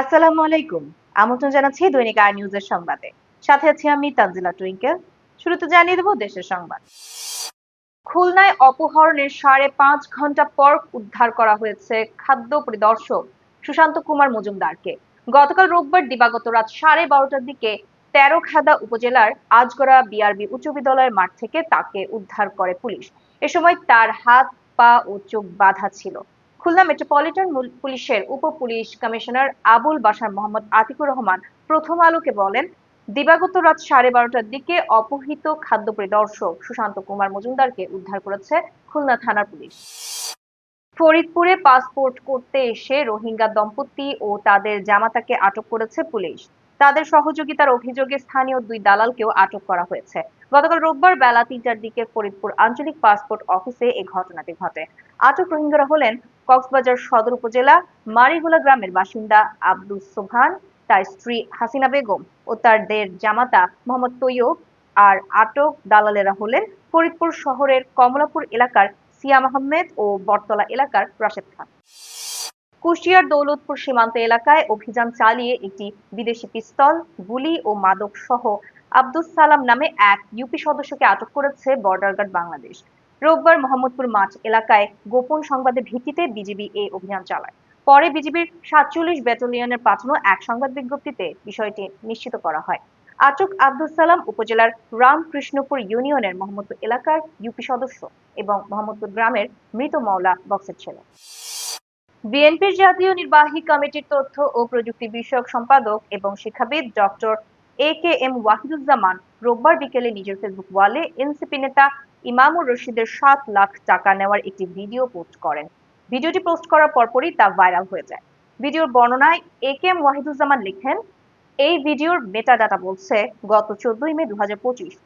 আসসালামু আলাইকুম। আমন্ত্রণ জানাচ্ছি দৈনিক আর নিউজের সংবাদে। সাথে আছি আমি তানজিলা টুইঙ্কেল। শুরুতে জানিয়ে দেব দেশের সংবাদ। খুলনায় অপহরণের সাড়ে পাঁচ ঘণ্টা পর উদ্ধার করা হয়েছে খাদ্য পরিদর্শক সুশান্ত কুমার মজুমদারকে। গতকাল রোববার দিবাগত রাত সাড়ে বারোটার দিকে তেরো খাদা উপজেলার আজগড়া বিআরবি উচ্চ বিদ্যালয়ের মাঠ থেকে তাকে উদ্ধার করে পুলিশ। এ সময় তার হাত, পা ও চোখ বাঁধা ছিল। খুলনা মেট্রোপলিটন পুলিশের উপ পুলিশ কমিশনার আবুল বাশার মোহাম্মদ আতিকুর রহমান প্রথম আলোকে বলেন, দিবাগত রাত সাড়ে বারোটার দিকে অপহৃত খাদ্য পরিদর্শক সুশান্ত কুমার মজুমদারকে উদ্ধার করেছে খুলনা থানার পুলিশ। ফরিদপুরে পাসপোর্ট করতে এসে রোহিঙ্গা দম্পতি ও তাদের জামাতাকে আটক করেছে পুলিশ। তাদের সহযোগিতার অভিযোগে স্থানীয় দুই দালালকেও আটক করা হয়েছে। গতকাল রোববার বেলা তিনটার দিকে ফরিদপুর আঞ্চলিক পাসপোর্ট অফিসে এই ঘটনাটি ঘটে। আটক রোহিঙ্গারা হলেন কক্সবাজার সদর উপজেলা মারিগোলা গ্রামের বাসিন্দা আব্দুস সোবহান, তার স্ত্রী হাসিনা বেগম ও তার তাদের জামাতা মোহাম্মদ তৈয়ব আর আটক দালালেরা হলেন ফরিদপুর শহরের কমলাপুর এলাকার সিয়াম আহমেদ ও বটতলা এলাকার রাশেদ খান। কুষ্টিয়ার দৌলতপুর সীমান্ত এলাকায় অভিযান চালিয়ে একটি বিদেশি পিস্তল, গুলি ও মাদক সহ আব্দুস সালাম নামে এক ইউপি সদস্যকে আটক করেছে বর্ডার গার্ড বাংলাদেশ। রোববার মোহাম্মদপুর মাঠ এলাকায় গোপন সংবাদের ভিত্তিতে বিজিবি এই অভিযান চালায়। পরে বিজিবির সাতচল্লিশ ব্যাটালিয়নের পাঠানো এক সংবাদ বিজ্ঞপ্তিতে বিষয়টি নিশ্চিত করা হয়। আটক আব্দুল সালাম উপজেলার রামকৃষ্ণপুর ইউনিয়নের মোহাম্মদপুর এলাকার ইউপি সদস্য এবং মোহাম্মদপুর গ্রামের মৃত মাওলা বক্সের ছেলে। বিএনপির জাতীয় নির্বাহী কমিটির তথ্য ও প্রযুক্তি বিষয়ক সম্পাদক এবং শিক্ষাবিদ doctor A K M Wahiduzzaman রোববার বিকেলে নিজের ফেসবুক ওয়ালে এনসিপি নেতা ইমামুর রশিদের সাত লাখ টাকা নেওয়ার একটি ভিডিও পোস্ট করেন। ভিডিওটি পোস্ট করার পরপরই তা ভাইরাল হয়ে যায়। ভিডিওর বর্ণনায় এ কে এম ওয়াহিদুজ্জামান লিখেন, এই ভিডিওর মেটাডাটা বলছে, গত চোদ্দই মে দু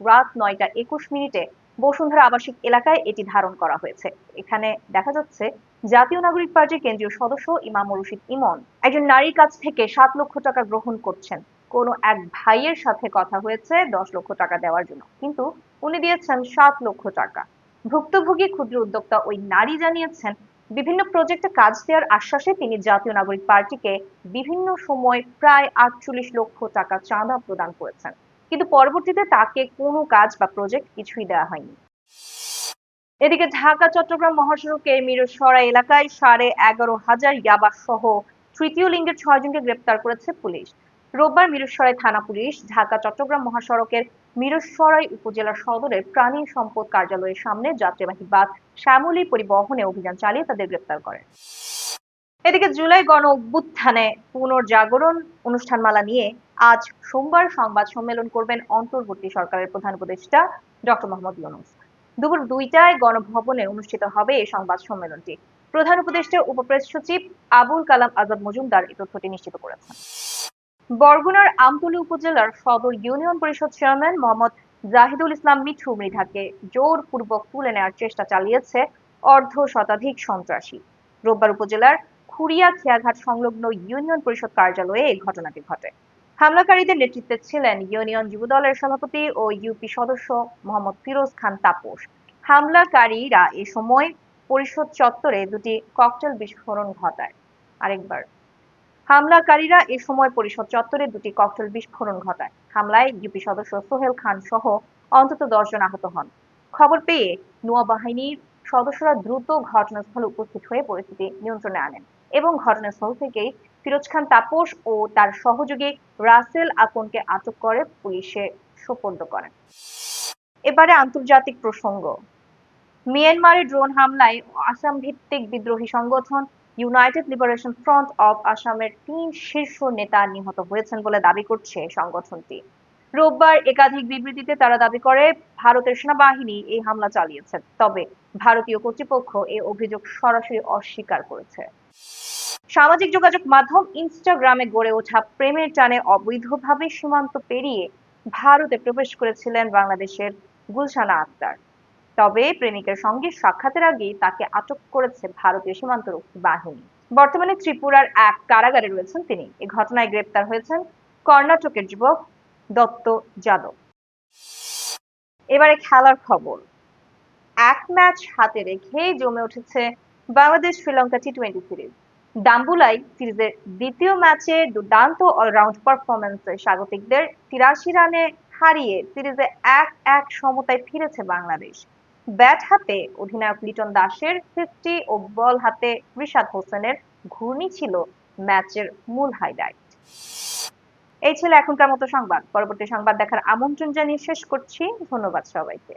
রাত নয়টা একুশ মিনিটে বসুন্ধরা আবাসিক এলাকায় এটি ধারণ করা হয়েছে। এখানে দেখা যাচ্ছে, জাতীয় নাগরিক পার্টির কেন্দ্রীয় সদস্য ইমামুর রশিদ ইমন একজন নারীর কাছ থেকে সাত লক্ষ টাকা গ্রহণ করছেন। কোনো এক ভাইয়ের সাথে কথা হয়েছে, দশ লক্ষ টাকা দেওয়ার জন্য। কিন্তু উনি দিয়েছেন সাত লক্ষ টাকা। ভুক্তভোগী ক্ষুদ্র উদ্যোক্তা ওই নারী জানিয়েছেন, বিভিন্ন প্রজেক্টে কাজ দেওয়ার আশ্বাসে তিনি জাতীয় নাগরিক পার্টিকে বিভিন্ন সময় প্রায় আটচল্লিশ লক্ষ টাকা চাঁদা প্রদান করেছেন। কিন্তু পরবর্তীতে তাকে কোনো কাজ বা প্রজেক্ট কিছুই দেওয়া হয়নি। এদিকে ঢাকা, চট্টগ্রাম মহাসড়কের মিরসরা এলাকায় সাড়ে এগারো হাজার ইয়াবা সহ তৃতীয় লিঙ্গের ছয়জনকে গ্রেপ্তার করেছে পুলিশ। রোববার মিরসরাই থানা পুলিশ, ঢাকা, চট্টগ্রাম মহাসড়কের মিরসরাই উপজেলা সদরের প্রাণী সম্পদ কার্যালয়ের সামনে যাত্রীবাহী বাস শ্যামলী পরিবহনে অভিযান চালিয়ে তাদের গ্রেপ্তার করে। এদিকে জুলাই গণ অভ্যুত্থানে পুনর্জাগরণ অনুষ্ঠানমালা নিয়ে আজ সোমবার সংবাদ সম্মেলন করবেন অন্তর্বর্তী সরকারের প্রধান উপদেষ্টা ডক্টর মোহাম্মদ ইউনুস। দুপুর দুইটায় গণভবনে অনুষ্ঠিত হবে এই সংবাদ সম্মেলনটি। প্রধান উপদেষ্টা, উপপ্রেস সচিব আবুল কালাম আজাদ মজুমদার এই তথ্যটি নিশ্চিত করেছেন। বরগুনার আমতলী উপজেলার সদর ইউনিয়ন পরিষদ চেয়ারম্যান মোহাম্মদ জাহিদুল ইসলাম মিঠু মৃধাকে জোরপূর্বক তুলে নেওয়ার চেষ্টা চালিয়েছে অর্ধ শতাধিক সন্ত্রাসী। রোববার উপজেলার খুরিয়া খেয়াঘাট সংলগ্ন ইউনিয়ন পরিষদ কার্যালয়ে এই ঘটনাটি ঘটে। হামলাকারীদের নেতৃত্বে ছিলেন ইউনিয়ন যুবদলের সভাপতি ও ইউপি সদস্য মোহাম্মদ ফিরোজ খান তাপস। হামলাকারীরা এ সময় পরিষদ চত্বরে দুটি ককটেল বিস্ফোরণ ঘটায়। আরেকবার হামলাকারীরা এ সময় পরিষদ চত্বরে দুটি ককটেল বিস্ফোরণ ঘটায়। হামলায় ইউপি সদস্য সোহেল খান সহ অন্তত দশজন আহত হন। খবর পেয়ে নোয়া বাহিনীর সদস্যরা দ্রুত ঘটনাস্থলে উপস্থিত হয়ে পরিস্থিতি নিয়ন্ত্রণে আনেন এবং ঘটনাস্থল থেকে ফিরোজ খান তাপস ও তার সহযোগী রাসেল আকনকে আটক করে পুলিশে সোপর্দ করেন। এবারে আন্তর্জাতিক প্রসঙ্গ। মিয়ানমারে ড্রোন হামলায় আসাম ভিত্তিক বিদ্রোহী সংগঠন ইউনাইটেড লিবারেশন ফ্রন্ট অফ আসামের তিন শীর্ষ নেতা নিহত হয়েছেন বলে দাবি করছে সংগঠনটি। রোববার একাধিক বিবৃতিতে তারা দাবি করে, ভারতের সেনাবাহিনী এই হামলা চালিয়েছে, তবে ভারতীয় কর্তৃপক্ষ এই অভিযোগ সরাসরি অস্বীকার করেছে। সামাজিক যোগাযোগ মাধ্যম ইনস্টাগ্রামে গড়ে ওঠা প্রেমের টানে অবৈধভাবে সীমান্ত পেরিয়ে ভারতে প্রবেশ করেছিলেন বাংলাদেশের গুলশানা আক্তার। তবে প্রেমিকের সঙ্গে সাক্ষাতের আগেই তাকে আটক করেছে ভারতীয় সীমান্তরক্ষী বাহিনী। বর্তমানে ত্রিপুরার এক কারাগারে রয়েছেন তিনি। এ ঘটনায় গ্রেপ্তার হয়েছেন কর্ণাটকের যুবক দত্ত যাদব। এবারে খেলার খবর। এক ম্যাচ হাতে রেখে জমে উঠেছে Bangladesh Sri Lanka T twenty series. ডাম্বুলাই সিরিজের দ্বিতীয় ম্যাচে দুর্দান্ত অলরাউন্ড পারফরমেন্সে স্বাগতিকদের তিরাশি রানে হারিয়ে সিরিজে এক এক সমতায় ফিরেছে বাংলাদেশ। ব্যাট হাতে অধিনায়ক লিটন দাসের ফিফটি ও বল হাতে রিশাদ হোসেনের ঘূর্ণি ছিল ম্যাচের মূল হাইলাইট এই ছিল এখনকার মতো সংবাদ। পরবর্তী সংবাদ দেখার আমন্ত্রণ জানিয়ে শেষ করছি। ধন্যবাদ সবাইকে।